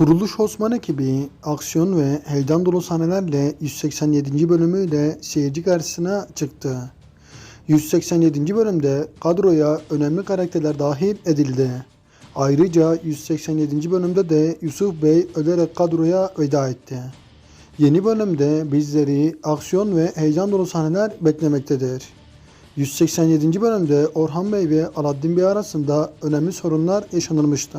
Kuruluş Osman ekibi aksiyon ve heyecan dolu sahnelerle 187. bölümüyle seyirci karşısına çıktı. 187. bölümde kadroya önemli karakterler dahil edildi. Ayrıca 187. bölümde de Yusuf Bey ölerek kadroya veda etti. Yeni bölümde bizleri aksiyon ve heyecan dolu sahneler beklemektedir. 187. bölümde Orhan Bey ve Aladdin Bey arasında önemli sorunlar yaşanılmıştı.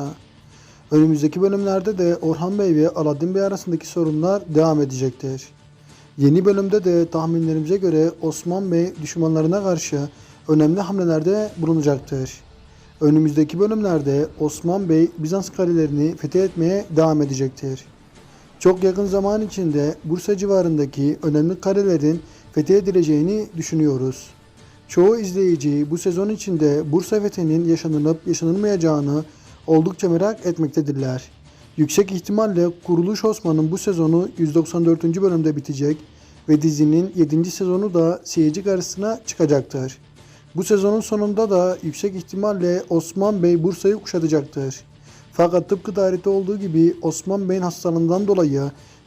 Önümüzdeki bölümlerde de Orhan Bey ve Aladdin Bey arasındaki sorunlar devam edecektir. Yeni bölümde de tahminlerimize göre Osman Bey düşmanlarına karşı önemli hamlelerde bulunacaktır. Önümüzdeki bölümlerde Osman Bey Bizans kalelerini fethetmeye devam edecektir. Çok yakın zaman içinde Bursa civarındaki önemli kalelerin fethedileceğini düşünüyoruz. Çoğu izleyici bu sezon içinde Bursa fethinin yaşanılıp yaşanılmayacağını oldukça merak etmektedirler. Yüksek ihtimalle Kuruluş Osman'ın bu sezonu 194. bölümde bitecek ve dizinin 7. sezonu da seyirci karşısına çıkacaktır. Bu sezonun sonunda da yüksek ihtimalle Osman Bey Bursa'yı kuşatacaktır. Fakat tıpkı tarihte olduğu gibi Osman Bey'in hastalığından dolayı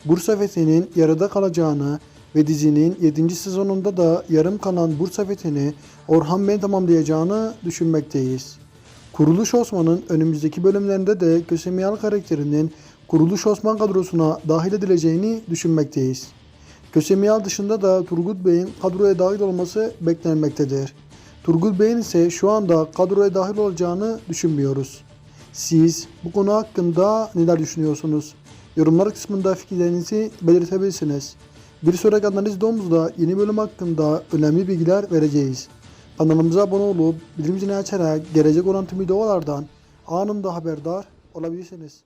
Bursa fethinin yarıda kalacağını ve dizinin 7. sezonunda da yarım kalan Bursa fethini Orhan Bey tamamlayacağını düşünmekteyiz. Kuruluş Osman'ın önümüzdeki bölümlerinde de Kösemiyal karakterinin Kuruluş Osman kadrosuna dahil edileceğini düşünmekteyiz. Kösemiyal dışında da Turgut Bey'in kadroya dahil olması beklenmektedir. Turgut Bey'in ise şu anda kadroya dahil olacağını düşünmüyoruz. Siz bu konu hakkında neler düşünüyorsunuz? Yorumlar kısmında fikirlerinizi belirtebilirsiniz. Bir sonraki analiz videomuzda yeni bölüm hakkında önemli bilgiler vereceğiz. Kanalımıza abone olup bildirim zilini açarak gelecek olan tüm videolardan anında haberdar olabilirsiniz.